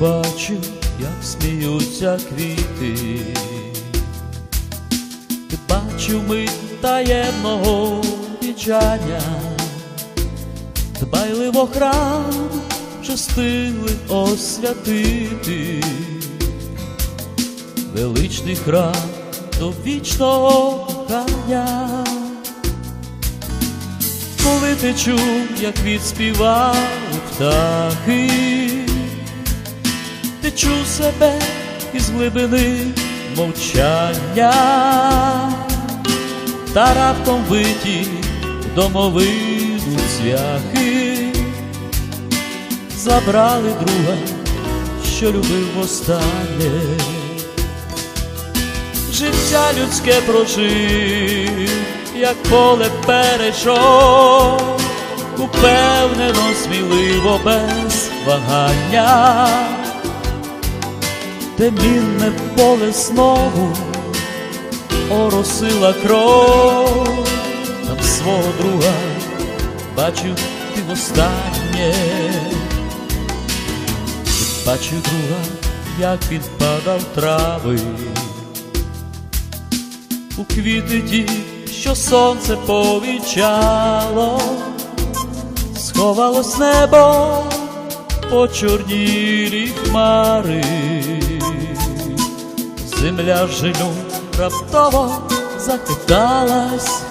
бачу, як сміються квіти, ти бачив мить таємного вічання, дбайливо храм частили освятити, величний храм до вічного кохання. Коли ти чув, як відспівали птахи, ти чув себе із глибини мовчання, та раптом виті домовину цвяхи, забрали друга, що любив востаннє, життя людське прожив, як поле перейшов, упевнено, сміливо, без вагання, де мінне поле знову оросила кров, там свого друга бачив ти востаннє, бачив друга, як підпадав трави. У квіти ті, що сонце повічало, сховалось небо по чорнілі хмари, земля жилю раптово захиталась,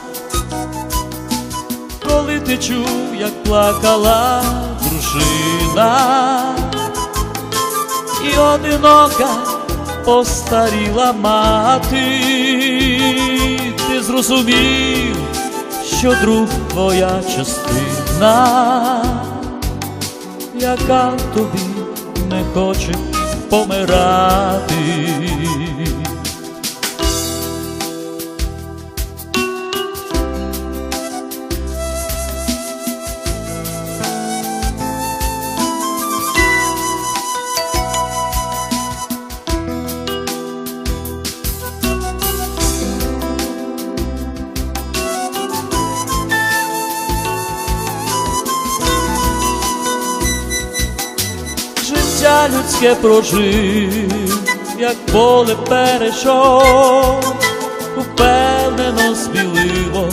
коли ти чув, як плакала дружина, і одинока постаріла мати, ти зрозумів, що друг твоя частина, яка тобі не хоче помирати. Життя людське прожив, як поле перейшов, упевнено, сміливо,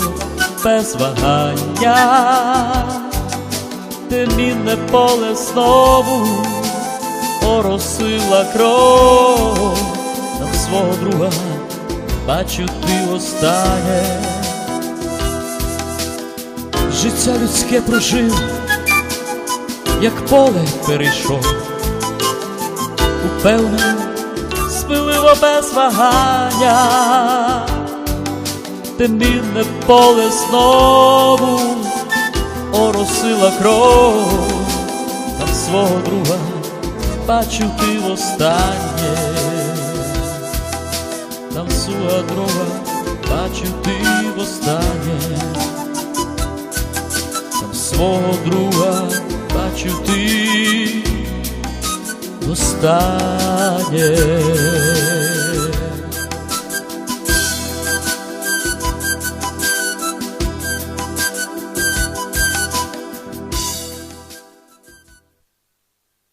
без вагання, де мінне поле знову оросила кров, там свого друга бачу ти останнє. Життя людське прожив, як поле перейшов, упевнено, сміливо без вагання, те мінне поле знову оросила кров, там свого друга бачу ти востаннє, там свого друга бачу ти востаннє. Там свого друга бачу ти востаннє.